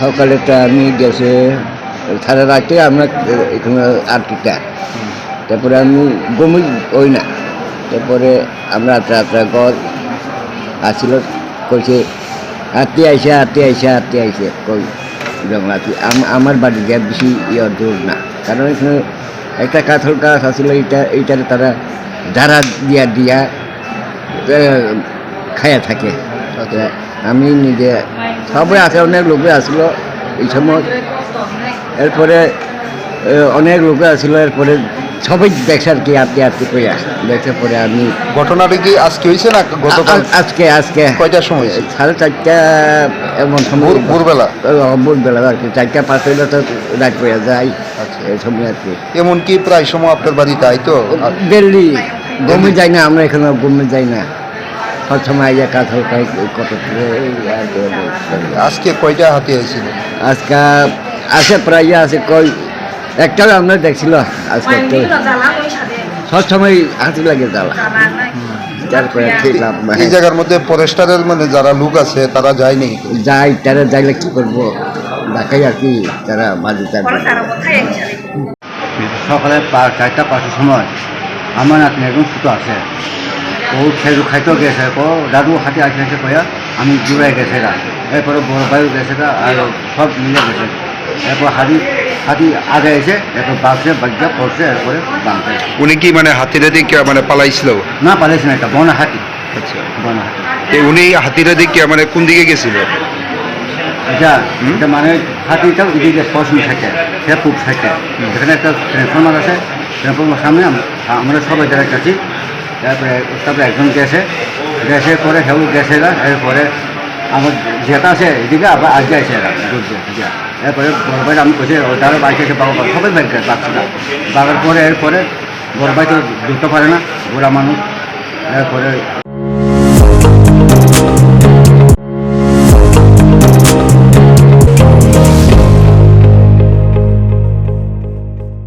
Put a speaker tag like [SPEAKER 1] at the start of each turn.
[SPEAKER 1] সকালেটা আমি গেছে সারা রাতে আমরা এখানে আটটা তারপরে আমি গমি ওই না। তারপরে আমরা আটটা আটটা ঘর আসছিল কইছে হাতি আইসে হাতি আইসে হাতি আইসে। কই জঙ্গলাতি আমার বাড়ি যা বেশি ইয়ে দূর না। কারণ এখানে একটা কাঁথল গাছ আসছিল এইটা এইটারে তারা ধারা দিয়া দিয়া খায়া থাকে। তা আমি নিজে সবাই আছে অনেক লোকে আসলো এই সময়। এরপরে অনেক লোকে আসলো এরপরে সবাই দেখছে আর কি আটকে আটকে কইয়া দেখছে পরে আমি
[SPEAKER 2] ঘটনাটা কি আজকে হয়েছে না গতকাল?
[SPEAKER 1] আজকে আজকে।
[SPEAKER 2] কয়টার সময়
[SPEAKER 1] সাড়ে চারটা এমন সময়
[SPEAKER 2] ভোরবেলা?
[SPEAKER 1] ভোরবেলা আর কি। চারটা পাঁচ হইলে তো রাত পড়ে যায়
[SPEAKER 2] আচ্ছা।
[SPEAKER 1] এই সময় আর কি।
[SPEAKER 2] এমনকি প্রায় সময় আপনার বাড়িতে আইতো? তো
[SPEAKER 1] দিল্লি গমে যাই না আমরা এখানে গমে যাই না। সব সময় আইয়া কাঁঠাল খাই কত করে এই আর কি হলো।
[SPEAKER 2] আজকে কয়টা হাতে হয়েছিল?
[SPEAKER 1] আজকে আছে প্রায় আছে কই একটাও আমরা দেখছিল আজকে একটা। সব সময় হাতি লাগে জ্বালা। তারপরে খেলাম
[SPEAKER 2] এই জায়গার মধ্যে ফরেস্টারের মানে যারা লোক আছে তারা যায়নি
[SPEAKER 1] যাই তারা যাইলে কি করব? দেখাই আর কি তারা বাজে চারবে সকালে পা- চারটা পাঁচটার সময় আমার নাতনি একদম ছোটো আছে। ও খেলু খাইতেও গেছে ও দাদু হাতে আসে কয়া আমি দূরে গেছে গা। এরপরে বড় ভাইও গেছে গা আর সব মিলে গেছে। এরপর হাতি হাতি আগে এসে এরপর বাঘে বাচ্চা পড়ছে এরপরে বাঁধে
[SPEAKER 3] উনি কি মানে হাতিরে দিকে মানে পালাইছিল?
[SPEAKER 1] না পারেছে না এটা বন হাতি।
[SPEAKER 3] আচ্ছা।
[SPEAKER 1] বন হাতি।
[SPEAKER 3] উনি হাতিরে দিকে মানে কোন দিকে গেছিল?
[SPEAKER 1] যা এটা মানে হাতিটা এদিকে পশ্চিম থাকে সে পূব থাকে। এখানে একটা ট্রান্সফর্মার আছে ট্রান্সফর্মার সামনে আম- আমরা সবাই যারা গেছি তারপরে তারপরে একজন গেছে। গেছে পরে সেও গেছে না, এরপরে আমার জেতা আছে এদিকে, আবার আজকে আছে এরা এরপরে বড় ভাই আমি কোথায় তারা বাইকে এসে বাবা সবাই বাইক বাচ্চা বাবার পরে, এরপরে বড় ভাই তো ঢুকতে পারে না, বুড়া মানুষ। এরপরে